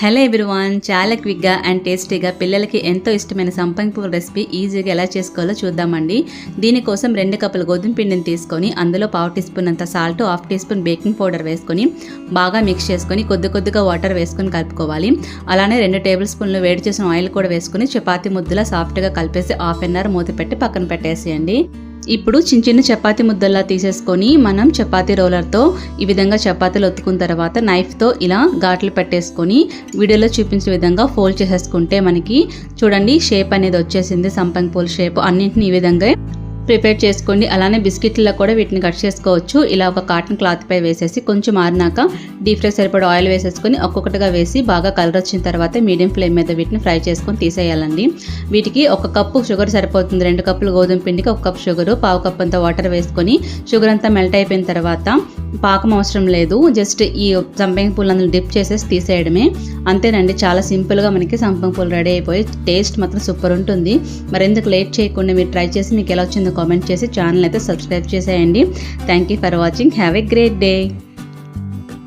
Hello everyone చాలా క్విక్గా and టేస్టీగా పిల్లలకి ఎంతో ఇష్టమైన సంపంగి పువ్వు రెసిపీ ఈజీగా ఎలా చేసుకోవాలో చూద్దామండి. దీనికోసం రెండు కప్పుల గోధుమ పిండిని తీసుకొని అందులో పావు టీ స్పూన్ అంత salt half teaspoon baking powder వేసుకొని బాగా మిక్స్ చేసుకొని కొద్ది కొద్దిగా వాటర్ వేసుకొని కలుపుకోవాలి. అలానే రెండు టేబుల్ స్పూన్లు వేడి చేసిన ఆయిల్ కూడా వేసుకొని చపాతి ముద్దలా సాఫ్ట్గా కలిపేసి హాఫ్ అన్ అవర్ మూత పెట్టి పక్కన పెట్టేసేయండి. ఇప్పుడు చిన్న చిన్న చపాతీ ముద్దల్లా తీసేసుకొని మనం చపాతీ రోలర్తో ఈ విధంగా చపాతీలు ఒత్తుకున్న తర్వాత నైఫ్తో ఇలా ఘాట్లు పెట్టేసుకొని వీడియోలో చూపించిన విధంగా ఫోల్డ్ చేసేసుకుంటే మనకి చూడండి షేప్ అనేది వచ్చేసింది సంపంగి పూల షేప్ అన్నింటిని ఈ విధంగా ప్రిపేర్ చేసుకోండి. అలానే బిస్కెట్లలో కూడా వీటిని కట్ చేసుకోవచ్చు. ఇలా ఒక కాటన్ క్లాత్ పై వేసేసి కొంచెం ఆరినాక డీప్ ఫ్రై సరిపడా ఆయిల్ వేసేసుకొని ఒక్కొక్కటిగా వేసి బాగా కలర్ వచ్చిన తర్వాత మీడియం ఫ్లేమ్ మీద వీటిని ఫ్రై చేసుకొని తీసేయాలండి. వీటికి ఒక కప్పు షుగర్ సరిపోతుంది. రెండు కప్పులు గోధుమ పిండికి ఒక కప్పు షుగర్ పావు కప్పు అంత వాటర్ వేసుకొని షుగర్ అంతా మెల్ట్ అయిపోయిన తర్వాత పాకం అవసరం లేదు. జస్ట్ ఈ సంపంగి పూలు అందులో డిప్ చేసేసి తీసేయడమే. అంతేనండి చాలా సింపుల్గా మనకి సంపంగి పూలు రెడీ అయిపోయి టేస్ట్ మాత్రం సూపర్ ఉంటుంది. మరెందుకు లేట్ చేయకుండా మీరు ట్రై చేసి మీకు ఎలా వచ్చిందో కామెంట్ చేసి ఛానల్ అయితే సబ్స్క్రైబ్ చేసేయండి. Thank you for watching. Have a great day.